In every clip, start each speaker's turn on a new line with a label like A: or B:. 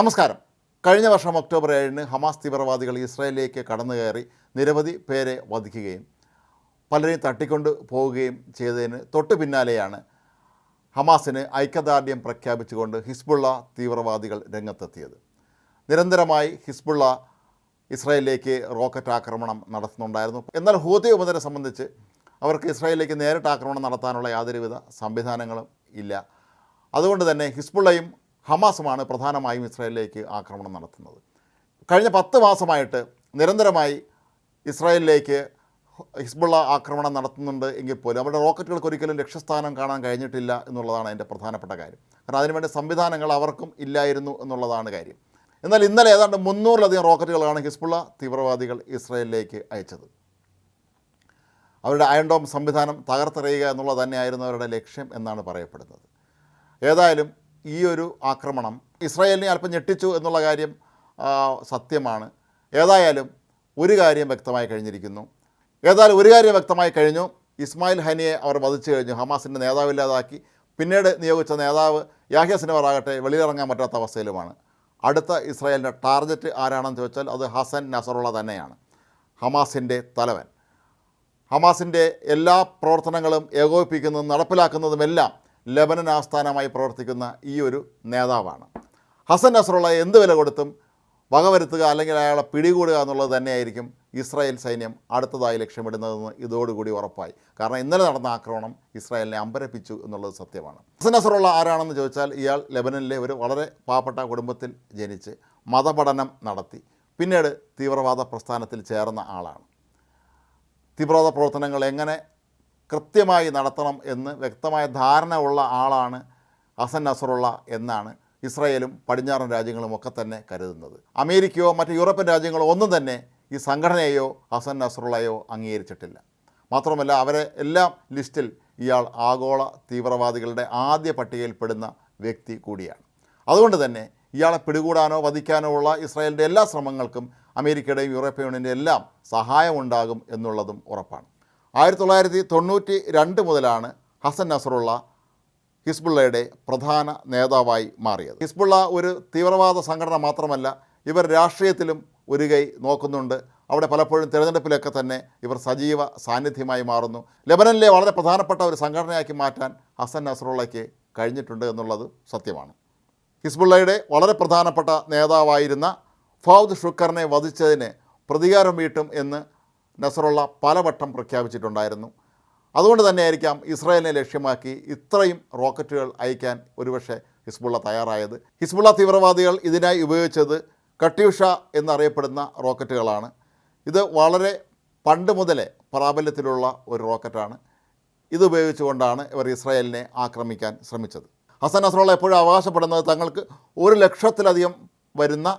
A: നമസ്കാരം. കഴിഞ്ഞ വർഷം ഒക്ടോബർ ഏഴിന് ഹമാസ് തീവ്രവാദികൾ ഇസ്രായേലിലേക്ക് കടന്നു കയറി നിരവധി പേരെ വധിക്കുകയും പലരെയും തട്ടിക്കൊണ്ട് പോവുകയും ചെയ്തതിന് തൊട്ടു പിന്നാലെയാണ് ഹമാസിന് ഐക്യദാർഢ്യം പ്രഖ്യാപിച്ചുകൊണ്ട് ഹിസ്ബുള്ള തീവ്രവാദികൾ രംഗത്തെത്തിയത്. നിരന്തരമായി ഹിസ്ബുള്ള ഇസ്രായേലിലേക്ക് റോക്കറ്റ് ആക്രമണം നടത്തുന്നുണ്ടായിരുന്നു. എന്നാൽ ഹൂതി ഉപതരെ സംബന്ധിച്ച് അവർക്ക് ഇസ്രായേലിലേക്ക് നേരിട്ട് ആക്രമണം നടത്താനുള്ള യാതൊരുവിധ സംവിധാനങ്ങളും ഇല്ല. അതുകൊണ്ട് തന്നെ ഹിസ്ബുള്ളയും ഹമാസുമാണ് പ്രധാനമായും ഇസ്രായേലിലേക്ക് ആക്രമണം നടത്തുന്നത്. കഴിഞ്ഞ പത്ത് മാസമായിട്ട് നിരന്തരമായി ഇസ്രായേലിലേക്ക് ഹിസ്ബുള്ള ആക്രമണം നടത്തുന്നുണ്ട് എങ്കിൽ പോലും അവരുടെ റോക്കറ്റുകൾക്ക് ഒരിക്കലും ലക്ഷ്യസ്ഥാനം കാണാൻ കഴിഞ്ഞിട്ടില്ല എന്നുള്ളതാണ് അതിന്റെ പ്രധാനപ്പെട്ട കാര്യം. കാരണം അതിനുവേണ്ടി സംവിധാനങ്ങൾ അവർക്കും ഇല്ലായിരുന്നു എന്നുള്ളതാണ് കാര്യം. എന്നാൽ ഇന്നലെ ഏതാണ്ട് മുന്നൂറിലധികം റോക്കറ്റുകളാണ് ഹിസ്ബുള്ള തീവ്രവാദികൾ ഇസ്രായേലിലേക്ക് അയച്ചത്. അവരുടെ അയൺഡോം സംവിധാനം തകർത്തെറിയുക എന്നുള്ളത് തന്നെയായിരുന്നു അവരുടെ ലക്ഷ്യം എന്നാണ് പറയപ്പെടുന്നത്. ഏതായാലും ഈ ഒരു ആക്രമണം ഇസ്രായേലിനെ അല്പം ഞെട്ടിച്ചു എന്നുള്ള കാര്യം സത്യമാണ്. ഏതായാലും ഒരു കാര്യം വ്യക്തമായി കഴിഞ്ഞിരിക്കുന്നു. ഏതായാലും ഒരു കാര്യം വ്യക്തമായി കഴിഞ്ഞു. ഇസ്മായിൽ ഹനിയെ അവർ വധിച്ചു കഴിഞ്ഞു. ഹമാസിന്റെ നേതാവില്ലാതാക്കി പിന്നീട് നിയോഗിച്ച നേതാവ് യാഹ്യ സിനവറാകട്ടെ ആകട്ടെ വെളിയിറങ്ങാൻ പറ്റാത്ത അവസ്ഥയിലുമാണ്. അടുത്ത ഇസ്രായേലിന്റെ ടാർഗറ്റ് ആരാണെന്ന് ചോദിച്ചാൽ അത് ഹസൻ നസറുള്ള തന്നെയാണ്. ഹമാസിന്റെ തലവൻ. ഹമാസിന്റെ എല്ലാ പ്രവർത്തനങ്ങളും ഏകോപിപ്പിക്കുന്നതും നടപ്പിലാക്കുന്നതുമെല്ലാം ലെബനൻ ആസ്ഥാനമായി പ്രവർത്തിക്കുന്ന ഈ ഒരു നേതാവാണ്. ഹസൻ നസറുള്ള എന്ത് വില കൊടുത്തും വകവരുത്തുക അല്ലെങ്കിൽ അയാളെ പിടികൂടുക എന്നുള്ളത് തന്നെയായിരിക്കും ഇസ്രായേൽ സൈന്യം അടുത്തതായി ലക്ഷ്യമിടുന്നതെന്ന് ഇതോടുകൂടി ഉറപ്പായി. കാരണം ഇന്നലെ നടന്ന ആക്രമണം ഇസ്രായേലിനെ അമ്പരപ്പിച്ചു എന്നുള്ളത് സത്യമാണ്. ഹസൻ നസറുള്ള ആരാണെന്ന് ചോദിച്ചാൽ ഇയാൾ ലെബനനിലെ ഒരു വളരെ പാവപ്പെട്ട കുടുംബത്തിൽ ജനിച്ച് മതപഠനം നടത്തി. പിന്നീട് തീവ്രവാദ പ്രസ്ഥാനത്തിൽ ചേർന്ന ആളാണ്. തീവ്രവാദ പ്രവർത്തനങ്ങൾ എങ്ങനെ കൃത്യമായി നടത്തണം എന്ന് വ്യക്തമായ ധാരണ ഉള്ള ആളാണ് ഹസൻ നസറുള്ള എന്നാണ് ഇസ്രായേലും പടിഞ്ഞാറൻ രാജ്യങ്ങളും ഒക്കെ തന്നെ കരുതുന്നത്. അമേരിക്കയോ മറ്റ് യൂറോപ്യൻ രാജ്യങ്ങളോ ഒന്നും തന്നെ ഈ സംഘടനയെയോ ഹസൻ നസറുള്ളയോ അംഗീകരിച്ചിട്ടില്ല. മാത്രമല്ല അവരെ എല്ലാം ലിസ്റ്റിൽ ഇയാൾ ആഗോള തീവ്രവാദികളുടെ ആദ്യ പട്ടികയിൽപ്പെടുന്ന വ്യക്തി കൂടിയാണ്. അതുകൊണ്ട് തന്നെ ഇയാളെ പിടികൂടാനോ വധിക്കാനോ ഉള്ള ഇസ്രായേലിന്റെ എല്ലാ ശ്രമങ്ങൾക്കും അമേരിക്കയുടെയും യൂറോപ്യൻ യൂണിയന്റെ എല്ലാം സഹായമുണ്ടാകും എന്നുള്ളതും ഉറപ്പാണ്. ആയിരത്തി തൊള്ളായിരത്തി തൊണ്ണൂറ്റി രണ്ട് മുതലാണ് ഹസൻ നസറുള്ള ഹിസ്ബുള്ളയുടെ പ്രധാന നേതാവായി മാറിയത്. ഹിസ്ബുള്ള ഒരു തീവ്രവാദ സംഘടന മാത്രമല്ല ഇവർ രാഷ്ട്രീയത്തിലും ഒരു കൈ നോക്കുന്നുണ്ട്. അവിടെ പലപ്പോഴും തിരഞ്ഞെടുപ്പിലൊക്കെ തന്നെ ഇവർ സജീവ സാന്നിധ്യമായി മാറുന്നു. ലെബനനിലെ വളരെ പ്രധാനപ്പെട്ട ഒരു സംഘടനയാക്കി മാറ്റാൻ ഹസൻ നസറുള്ളയ്ക്ക് കഴിഞ്ഞിട്ടുണ്ട് എന്നുള്ളത് സത്യമാണ്. ഹിസ്ബുള്ളയുടെ വളരെ പ്രധാനപ്പെട്ട നേതാവായിരുന്ന ഫൗദ് ഷുക്കറിനെ വധിച്ചതിന് പ്രതികാരം വീട്ടും എന്ന് നസറുള്ള പലവട്ടം പ്രഖ്യാപിച്ചിട്ടുണ്ടായിരുന്നു. അതുകൊണ്ട് തന്നെയായിരിക്കാം ഇസ്രായേലിനെ ലക്ഷ്യമാക്കി ഇത്രയും റോക്കറ്റുകൾ അയക്കാൻ ഒരുപക്ഷെ ഹിസ്ബുള്ള തയ്യാറായത്. ഹിസ്ബുള്ള തീവ്രവാദികൾ ഇതിനായി ഉപയോഗിച്ചത് കട്യൂഷ എന്നറിയപ്പെടുന്ന റോക്കറ്റുകളാണ്. ഇത് വളരെ പണ്ട് മുതലേ പ്രാബല്യത്തിലുള്ള ഒരു റോക്കറ്റാണ്. ഇത് ഉപയോഗിച്ചുകൊണ്ടാണ് ഇവർ ഇസ്രായേലിനെ ആക്രമിക്കാൻ ശ്രമിച്ചത്. ഹസൻ നസ്രുള്ള എപ്പോഴും അവകാശപ്പെടുന്നത് തങ്ങൾക്ക് ഒരു ലക്ഷത്തിലധികം വരുന്ന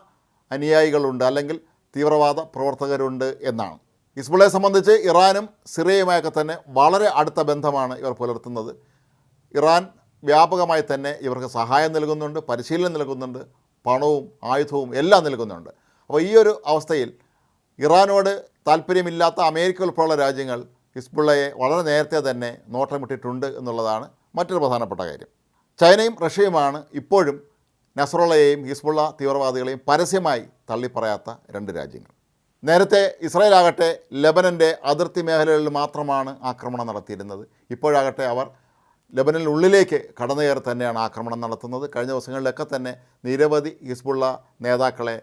A: അനുയായികളുണ്ട് അല്ലെങ്കിൽ തീവ്രവാദ പ്രവർത്തകരുണ്ട് എന്നാണ്. ഹിസ്ബുള്ളയെ സംബന്ധിച്ച് ഇറാനും സിറിയയുമായൊക്കെ തന്നെ വളരെ അടുത്ത ബന്ധമാണ് ഇവർ പുലർത്തുന്നത്. ഇറാൻ വ്യാപകമായി തന്നെ ഇവർക്ക് സഹായം നൽകുന്നുണ്ട് പരിശീലനം നൽകുന്നുണ്ട് പണവും ആയുധവും എല്ലാം നൽകുന്നുണ്ട്. അപ്പോൾ ഈ ഒരു അവസ്ഥയിൽ ഇറാനോട് താല്പര്യമില്ലാത്ത അമേരിക്ക ഉൾപ്പെടെയുള്ള രാജ്യങ്ങൾ ഹിസ്ബുള്ളയെ വളരെ നേരത്തെ തന്നെ നോട്ടമിട്ടിട്ടുണ്ട് എന്നുള്ളതാണ് മറ്റൊരു പ്രധാനപ്പെട്ട കാര്യം. ചൈനയും റഷ്യയുമാണ് ഇപ്പോഴും നസറോളയെയും ഹിസ്ബുള്ള തീവ്രവാദികളെയും പരസ്യമായി തള്ളിപ്പറയാത്ത രണ്ട് രാജ്യങ്ങൾ. നേരത്തെ ഇസ്രായേൽ ആകട്ടെ ലെബനന്റെ അതിർത്തി മേഖലകളിൽ മാത്രമാണ് ആക്രമണം നടത്തിയിരുന്നത്. ഇപ്പോഴാകട്ടെ അവർ ലെബനനുള്ളിലേക്ക് കടന്നു കയറി തന്നെയാണ് ആക്രമണം നടത്തുന്നത്. കഴിഞ്ഞ ദിവസങ്ങളിലൊക്കെ തന്നെ നിരവധി ഹിസ്ബുള്ള നേതാക്കളെ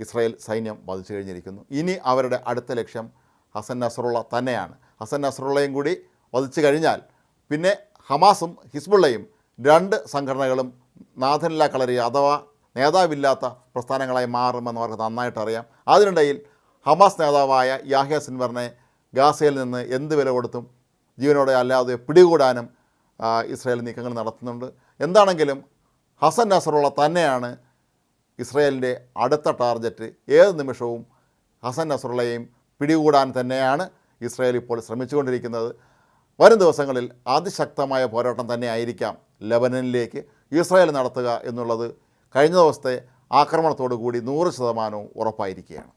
A: ഇസ്രായേൽ സൈന്യം വധിച്ചു കഴിഞ്ഞിരിക്കുന്നു. ഇനി അവരുടെ അടുത്ത ലക്ഷ്യം ഹസൻ നസറുള്ള തന്നെയാണ്. ഹസൻ നസറുള്ളയും കൂടി വധിച്ചു കഴിഞ്ഞാൽ പിന്നെ ഹമാസും ഹിസ്ബുള്ളയും രണ്ട് സംഘടനകളും നാഥനില്ല കളരി അഥവാ നേതാവില്ലാത്ത പ്രസ്ഥാനങ്ങളായി മാറുമെന്ന് അവർക്ക് നന്നായിട്ടറിയാം. അതിനിടയിൽ ഹമാസ് നേതാവായ യാഹ്യ സിൻവറിനെ ഗാസയിൽ നിന്ന് എന്ത് വില കൊടുത്തും ജീവനോടെ അല്ലാതെ പിടികൂടാനും ഇസ്രായേൽ നീക്കങ്ങൾ നടത്തുന്നുണ്ട്. എന്താണെങ്കിലും ഹസൻ നസറുള്ള തന്നെയാണ് ഇസ്രായേലിന്റെ അടുത്ത ടാർഗറ്റ് ഏത് നിമിഷവും ഹസൻ നസറുള്ളയെയും പിടികൂടാൻ തന്നെയാണ് ഇസ്രായേൽ ഇപ്പോൾ ശ്രമിച്ചുകൊണ്ടിരിക്കുന്നത്. വരും ദിവസങ്ങളിൽ അതിശക്തമായ പോരാട്ടം തന്നെ ആയിരിക്കാം ലെബനനിലേക്ക് ഇസ്രായേൽ നടത്തുക എന്നുള്ളത് കഴിഞ്ഞ ദിവസത്തെ ആക്രമണത്തോടു കൂടി നൂറ് ശതമാനവും ഉറപ്പായിരിക്കുകയാണ്.